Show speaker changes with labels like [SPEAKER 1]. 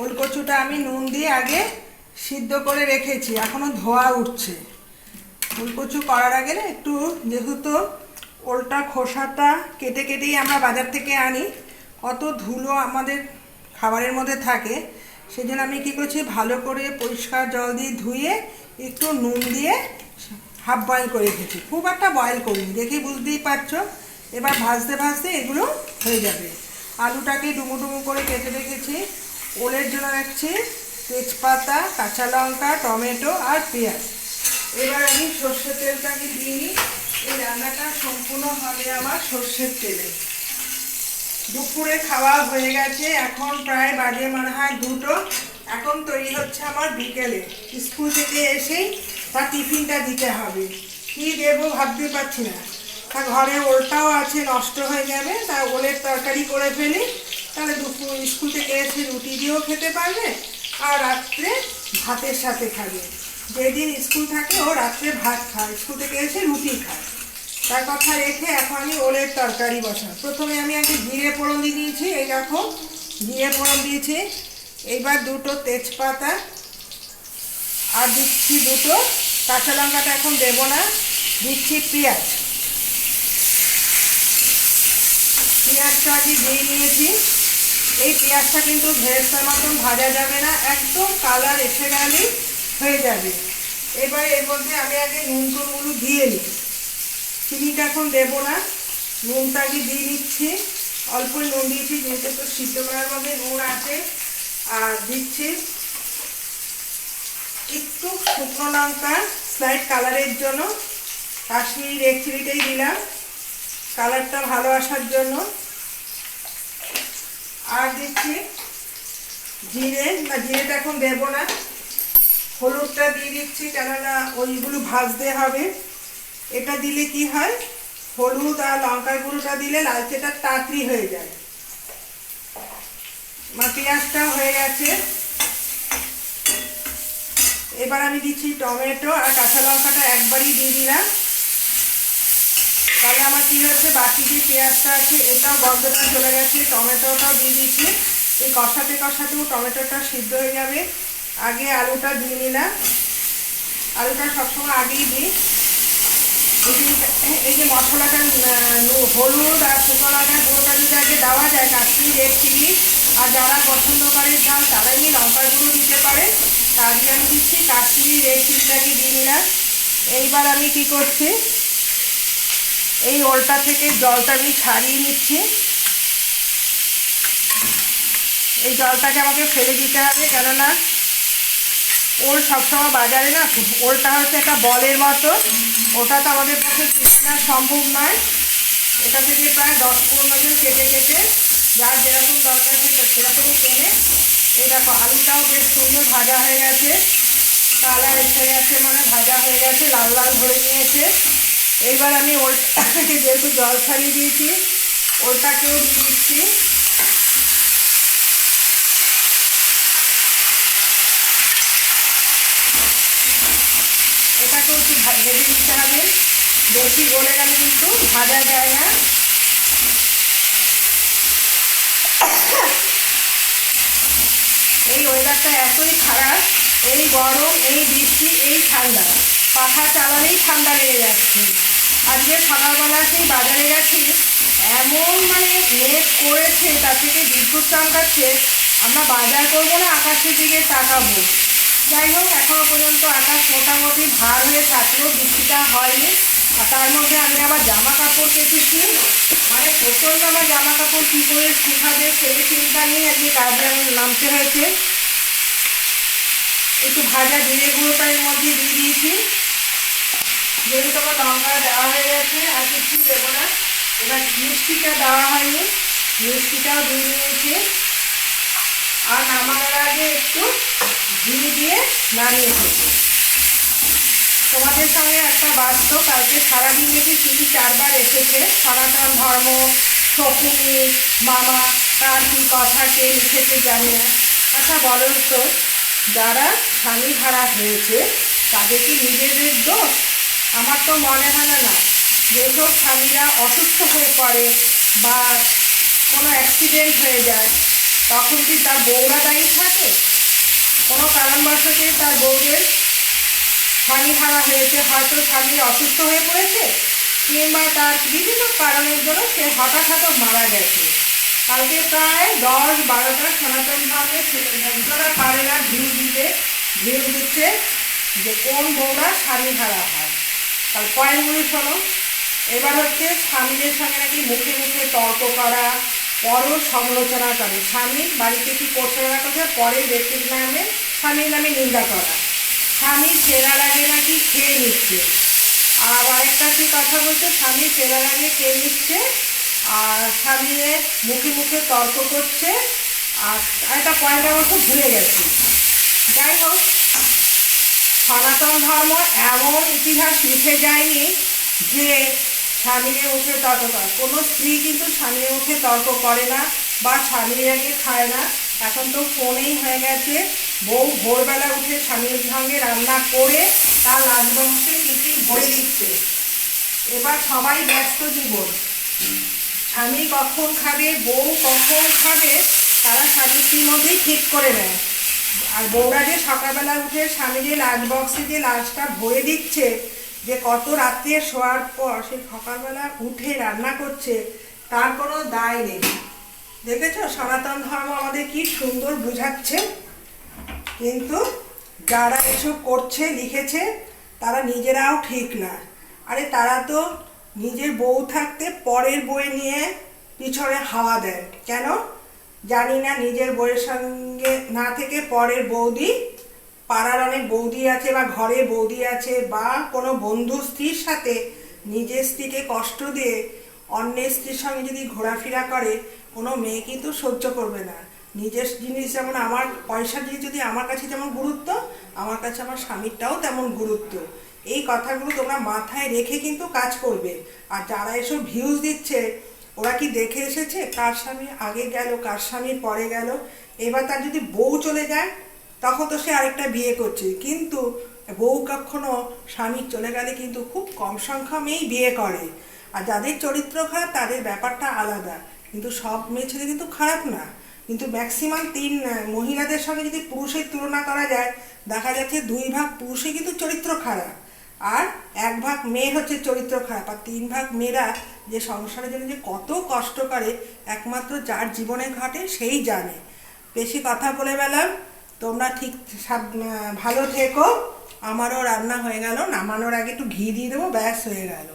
[SPEAKER 1] ওলকচুটা আমি নুন দিয়ে আগে সিদ্ধ করে রেখেছি, এখনও ধোয়া উঠছে। ওল কচু করার আগে একটু, যেহেতু ওলটা খোসাটা কেটে কেটেই আমরা বাজার থেকে আনি কত ধুলো আমাদের খাবারের মধ্যে থাকে সেই জন্য আমি কী করছি, ভালো করে পরিষ্কার জল দিয়ে ধুয়ে একটু নুন দিয়ে হাফ বয়েল করে রেখেছি। খুব একটা বয়েল করিনি, দেখে বুঝতেই পারছ, এবার ভাজতে ভাজতে এগুলো হয়ে যাবে। আলুটাকে ডুমো ডুমো করে কেটে রেখেছি ওলের জন্য রাখছি তেজপাতা, কাঁচা লঙ্কা, টমেটো আর পেঁয়াজ। এবার আমি সর্ষের তেলটাকে দিয়ে নিই। এই রান্নাটা সম্পূর্ণ হবে আমার সর্ষের তেলে। দুপুরে খাওয়া হয়ে গেছে। এখন প্রায় বাজে মনে হয় দুটো। এখন তৈরি হচ্ছে আমার বিকেলে। স্কুল থেকে এসেই তার টিফিনটা দিতে হবে। কী দেবো ভাবতে পারছি না। তা ঘরে ওলটাও আছে, নষ্ট হয়ে যাবে। তা ওলের তরকারি করে ফেলি। তাহলে দুপুর স্কুল থেকে এসে রুটি দিয়েও খেতে পারবে আর রাত্রে ভাতের সাথে খাবে। যেদিন স্কুল থাকে ও রাত্রে ভাত খায়, স্কুল থেকে এসে রুটি খায়। তার কথা রেখে এখন আমি ওলের তরকারি বসাই প্রথমে আমি আগে জিরে ফোড়ন দিয়ে দিয়েছি, এই দেখো জিরে ফোড়ন দিয়েছি। এইবার দুটো তেজপাতা আর দিচ্ছি দুটো কাঁচা লঙ্কাটা এখন দেবো না, দিচ্ছি পেঁয়াজ। পেঁয়াজটা আগে দিয়ে নিয়েছি এই পেঁয়াজটা কিন্তু ভেজটার মতন ভাজা যাবে না, একদম কালার এসে গেলেই হয়ে যাবে। এবার এর মধ্যে আমি আগে নুন টুনগুলো দিয়ে নিই। চিনিটা এখন দেবো না, নুনটা আগে দিয়ে নিচ্ছি। অল্পই নুন দিয়েছি, যেহেতু তো সিদ্ধ করার মধ্যে নুন আছে, আর দিচ্ছি একটু শুকনো লঙ্কা স্লাইড কালারের জন্য। কাশ্মীর এক চিলিটাই দিলাম। কালারটা ভালো আসার জন্য। আর দিচ্ছি জিরে না জিরেটা এখন দেবো না। হলুদটা দিয়ে দিচ্ছি, কেননা ওইগুলো ভাজতে হবে। এটা দিলে কি হয়? হলুদ আর লঙ্কার গুঁড়োটা দিলে লালচেটা তাড়াতাড়ি হয়ে যায়। মা পেঁয়াজটাও হয়ে গেছে। এবার আমি দিচ্ছি টমেটো আর কাঁচা লঙ্কাটা একবারই দিয়ে দিলাম। তাহলে আমার কি হচ্ছে বাকি যে পেঁয়াজটা আছে, এটাও গন্ধটা চলে গেছে, টমেটোটাও দিয়ে দিচ্ছি এই কষাতে কষাতেও টমেটোটা সিদ্ধ হয়ে যাবে। আগে আলুটা দিয়ে নিলাম। আলুটা সবসময় আগেই দিই। এই যে এই যে মশলাটা হলুদ আর শুকনো লঙ্কা গুঁড়োটা যদি আগে দেওয়া যায়, কাশ্মীর রেড চিলি, আর যারা পছন্দ করে ঝাল তারা এমনি লঙ্কার গুঁড়ো দিতে পারে তার আমি দিচ্ছি কাশ্মীরি রেড চিলিটাকে দিয়ে নিলাম। এইবার আমি কি করছি? এই ওলটা থেকে জলটা আমি ছাড়িয়ে নিচ্ছি। এই জলটাকে আমাকে ফেলে দিতে হবে কেননা ওল সবসময় বাজারে না, ওলটা হচ্ছে একটা বলের মতো। ওটা তো আমাদের পক্ষে কেনা সম্ভব নয়। এটা থেকে প্রায় দশ পনেরো জন কেটে কেটে যার যেরকম দরকার সেটা সেরকমই কেনে। এই দেখো, আলুটাও বেশ সুন্দর ভাজা হয়ে গেছে। কালার এসে গেছে মানে ভাজা হয়ে গেছে, লাল লাল ধরে নিয়েছে। এইবার আমি ওলটা থেকে যেহেতু জল ছাড়িয়ে দিয়েছি ওলটাকেও দিয়ে দিচ্ছি। এটাকেও একটু ভেজে দিতে হবে। বেশি গলে গেলে কিন্তু ভাজা যায় না। এই ওয়েদারটা এতই খারাপ, এই গরম, এই বৃষ্টি, এই ঠান্ডা। পাখা চালালেই ঠান্ডা লেগে যাচ্ছে। আজকে সকালবেলা সেই বাজারে গেছি। এমন মানে মেঘ করেছে, তার থেকে বিদ্যুৎ চমকাচ্ছে। আমরা বাজার করব না, আকাশের দিকে তাকাবো। যাই হোক, এখনও পর্যন্ত আকাশ মোটামুটি ভার হয়ে থাকলেও বৃষ্টিটা হয়নি। আর তার মধ্যে আমি আবার জামা কাপড় কেটেছি। মানে প্রচণ্ড আমার জামা কাপড় কী করে শুকাবে, সেই চিন্তা নিয়ে আজকে কাজে নামতে হয়েছে। একটু ভাজা জিরে গুঁড়োটা এর মধ্যে দিয়ে দিয়েছি। যেহেতু আমার লঙ্কা দেওয়া হয়ে গেছে, আর কিছু দেবো না। এবার মিষ্টিটা দেওয়া হয়নি। মিষ্টিটাও দিয়ে নিয়েছি আর নামানোর আগে একটু ঘি দিয়ে নামিয়ে ফেলব তোমাদের সঙ্গে একটা বাস্ত কালকে সারাদিন দেখি তিন চারবার এসেছে, সনাতন ধর্ম, শকুনি, মামা কার কী কথা, কে লিখেছে জানি না। আচ্ছা বলো তো, যারা স্বামী হারা হয়েছে, তাদের কি নিজেদের দোষ? আমার তো মনে হয় না যেসব স্বামীরা অসুস্থ হয়ে পড়ে বা কোনো অ্যাক্সিডেন্ট হয়ে যায়, তখন কি তার বউরা দায়ী থাকে? কোনো কারণবশতে তার বউদের স্বামী হারা হয়েছে। হয়তো স্বামী অসুস্থ হয়ে পড়েছে, কিংবা তার বিভিন্ন কারণের জন্য সে হঠাৎ হঠাৎ মারা গেছে। কালকে প্রায় দশ বারোটা সনাতন ধর্মে ছেলেরা পারে না ভিউ দিতে ভিউ দিচ্ছে যে কোন বউরা স্বামী হারা হয়। তার পয়েন্টগুলি শোনো এবার হচ্ছে স্বামীদের সঙ্গে নাকি মুখে মুখে তর্ক করা পর সমালোচনা করে। স্বামী বাড়িতে কি করছে না করছে পরের ব্যক্তির নামে স্বামীর নামে নিন্দা করা। স্বামী ফেরার আগে নাকি খেয়ে নিচ্ছে। আর আরেকটা কি কথা বলছে, স্বামী ফেরার আগে খেয়ে নিচ্ছে, আর স্বামীর মুখে মুখে তর্ক করছে, আর একটা পয়েন্ট অবশ্য ভুলে গেছি। যাই হোক সনাতন ধর্ম এমন ইতিহাস লিখে যায়নি যে স্বামীর উঠে তর্ক করে। কোনো স্ত্রী কিন্তু স্বামীর উঠে তর্ক করে না বা স্বামীর আগে খায় না। এখন তো ফোনেই হয়ে গেছে। বউ ভোরবেলা উঠে স্বামীর সঙ্গে রান্না করে তার লাঞ্চবংশে টিফিন ভরে দিচ্ছে এবার সবাই ব্যস্ত জীবন। স্বামী কখন খাবে, বউ কখন খাবে, তারা স্বামী মধ্যেই ঠিক করে নেয়। আর বউরা যে সকালবেলা উঠে স্বামী যে লাঞ্চ বক্সে যে লাঞ্চটা ভরে দিচ্ছে, যে কত রাত্রে শোয়ার পর সে সকালবেলা উঠে রান্না করছে, তার কোনো দায় নেই। দেখেছ, সনাতন ধর্ম আমাদের কি সুন্দর বুঝাচ্ছে? কিন্তু যারা এসব করছে, লিখেছে, তারা নিজেরাও ঠিক না। আরে তারা তো নিজের বউ থাকতে পরের বই নিয়ে পিছনে হাওয়া দেয়। কেন? জানি না, নিজের বউয়ের সঙ্গে না থেকে পরের বৌদি, পাড়ার অনেক বৌদি আছে বা ঘরে বৌদি আছে বা কোনো বন্ধু স্ত্রীর সাথে নিজের স্ত্রীকে কষ্ট দিয়ে অন্যের স্ত্রীর সঙ্গে যদি ঘোরাফেরা করে, কোনো মেয়ে কিন্তু সহ্য করবে না। নিজের জিনিস যেমন আমার পয়সার জিনিস যদি আমার কাছে যেমন গুরুত্ব, আমার কাছে আমার স্বামীরটাও তেমন গুরুত্ব। এই কথাগুলো তোমরা মাথায় রেখে কিন্তু কাজ করবে। আর যারা এসব ভিউজ দিচ্ছে ওরা কি দেখে এসেছে? কার স্বামী আগে গেল, কার স্বামী পরে গেল? এবার তার যদি বউ চলে যায়, তখন তো সে আরেকটা বিয়ে করছে। কিন্তু বউ কখনো স্বামী চলে গেলে কিন্তু খুব কম সংখ্যা মেয়েই বিয়ে করে। আর যাদের চরিত্র খারাপ, তাদের ব্যাপারটা আলাদা। কিন্তু সব মেয়ে ছেলে কিন্তু খারাপ না। কিন্তু ম্যাক্সিমাম তিন মহিলাদের সঙ্গে যদি পুরুষের তুলনা করা যায়, দেখা যাচ্ছে দুই ভাগ পুরুষে কিন্তু চরিত্র খারাপ। আর এক ভাগ মেয়ে হচ্ছে চরিত্র খারাপ, আর তিন ভাগ মেয়েরা যে সংসারের জন্য যে কত কষ্ট করে, একমাত্র যার জীবনে ঘটে সেই জানে। বেশি কথা বলে বেলাম, তোমরা ঠিক ভালো থেকো, আমারও রান্না হয়ে গেল, নামানোর আগে একটু ঘি দিয়ে দেবো, ব্যাস হয়ে গেল।